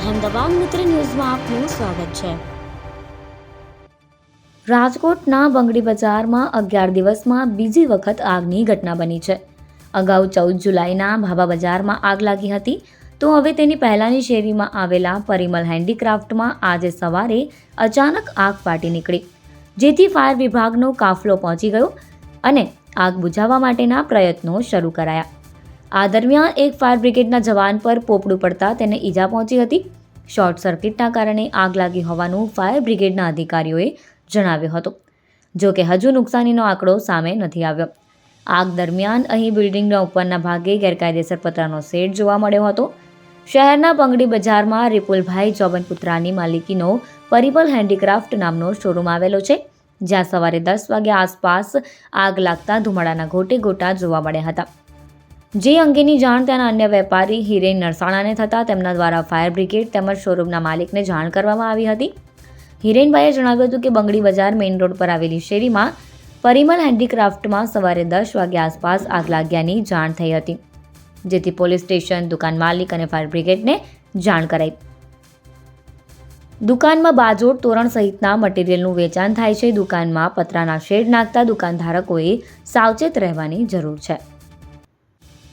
અહેમદાબાદ મિત્ર ન્યૂઝમાં આપનું સ્વાગત છે. રાજકોટના બંગડી બજારમાં અગિયાર દિવસમાં બીજી વખત આગની ઘટના બની છે. અગાઉ ચૌદ જુલાઈના ભાભા બજારમાં આગ લાગી હતી. તો હવે તેની પહેલાની શેરીમાં આવેલા પરિમલ હેન્ડીક્રાફ્ટમાં આજે સવારે અચાનક આગ ફાટી નીકળી. જેથી ફાયર વિભાગનો કાફલો પહોંચી ગયો અને આગ બુઝાવવા માટેના પ્રયત્નો શરૂ કરાયા. આ દરમિયાન એક ફાયર બ્રિગેડના જવાન પર પોપડું પડતા તેને ઈજા પહોંચી હતી. શોર્ટ સર્કિટના કારણે આગ લાગી હોવાનું ફાયર બ્રિગેડના અધિકારીઓએ જણાવ્યું હતું. જો કે હજુ નુકસાનીનો આંકડો સામે નથી આવ્યો. આગ દરમિયાન અહીં બિલ્ડિંગના ઉપરના ભાગે ગેરકાયદેસર પતરાનો શેડ જોવા મળ્યો હતો. શહેરના બંગડી બજારમાં રિપુલભાઈ ચોબનપુત્રાની માલિકીનો પરિબલ હેન્ડીક્રાફ્ટ નામનો શોરૂમ આવેલો છે, જ્યાં સવારે દસ વાગ્યા આસપાસ આગ લાગતા ધુમાડાના ગોટે ગોટા જોવા મળ્યા હતા. જે અંગેની જાણ ત્યાંના અન્ય વેપારી હિરેન નરસાણાને થતાં તેમના દ્વારા ફાયર બ્રિગેડ તેમજ શોરૂમના માલિકને જાણ કરવામાં આવી હતી. હિરેનભાઈએ જણાવ્યું હતું કે બંગડી બજાર મેઇન રોડ પર આવેલી શેરીમાં પરિમલ હેન્ડીક્રાફ્ટમાં સવારે દસ વાગ્યા આસપાસ આગ લાગ્યાની જાણ થઈ હતી, જેથી પોલીસ સ્ટેશન, દુકાન માલિક અને ફાયર બ્રિગેડને જાણ કરાઈ. દુકાનમાં બાજોડ તોરણ સહિતના મટીરિયલનું વેચાણ થાય છે. દુકાનમાં પતરાના શેડ નાખતા દુકાનધારકોએ સાવચેત રહેવાની જરૂર છે.